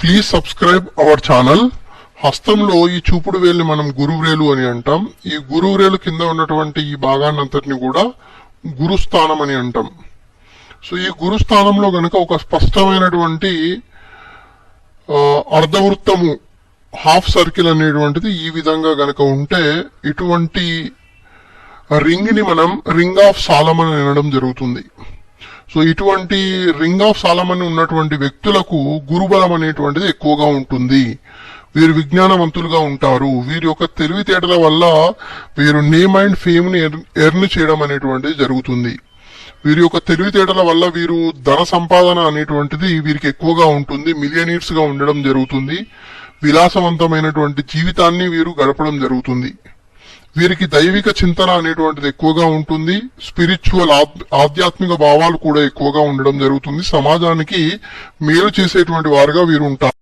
Please subscribe our channel హస్తంలో ఈ చూపుడు వేలుని మనం గురువ్రేలు అని అంటాం. ఈ గురువ్రేలు కింద ఉన్నటువంటి ఈ భాగాన్నంతటిని కూడా గురుస్థానం అని అంటాం. సో ఈ గురుస్థానంలో గనక ఒక స్పష్టమైనటువంటి అర్ధవృత్తము హాఫ్ సర్కిల్ అనేటువంటిది ఈ విధంగా గనక ఉంటే ఇటువంటి రింగ్ని మనం రింగ్ ఆఫ్ సాలమన్ అని అనడం జరుగుతుంది. సో ఇటువంటి రింగ్ ఆఫ్ సాలమన్ ఉన్నటువంటి వ్యక్తులకు గురుబలం అనేటువంటిది ఎక్కువగా ఉంటుంది. వీరు విజ్ఞానవంతులుగా ఉంటారు. వీరి యొక్క తెలివితేటల వల్ల వీరు నేమ్ అండ్ ఫేమ్ని ఎర్న్ చేయడం అనేటువంటిది జరుగుతుంది. వీరి యొక్క తెలివితేటల వల్ల వీరు ధన సంపాదన అనేటువంటిది వీరికి ఎక్కువగా ఉంటుంది. మిలియనీర్స్గా ఉండడం జరుగుతుంది. విలాసవంతమైనటువంటి జీవితాన్ని వీరు గడపడం జరుగుతుంది. వీరికి దైవిక చింతన అనేటువంటిది ఎక్కువగా ఉంటుంది. స్పిరిచువల్ ఆధ్యాత్మిక భావాలు కూడా ఎక్కువగా ఉండడం జరుగుతుంది. సమాజానికి మేలు చేసేటువంటి వారుగా వీరు ఉంటారు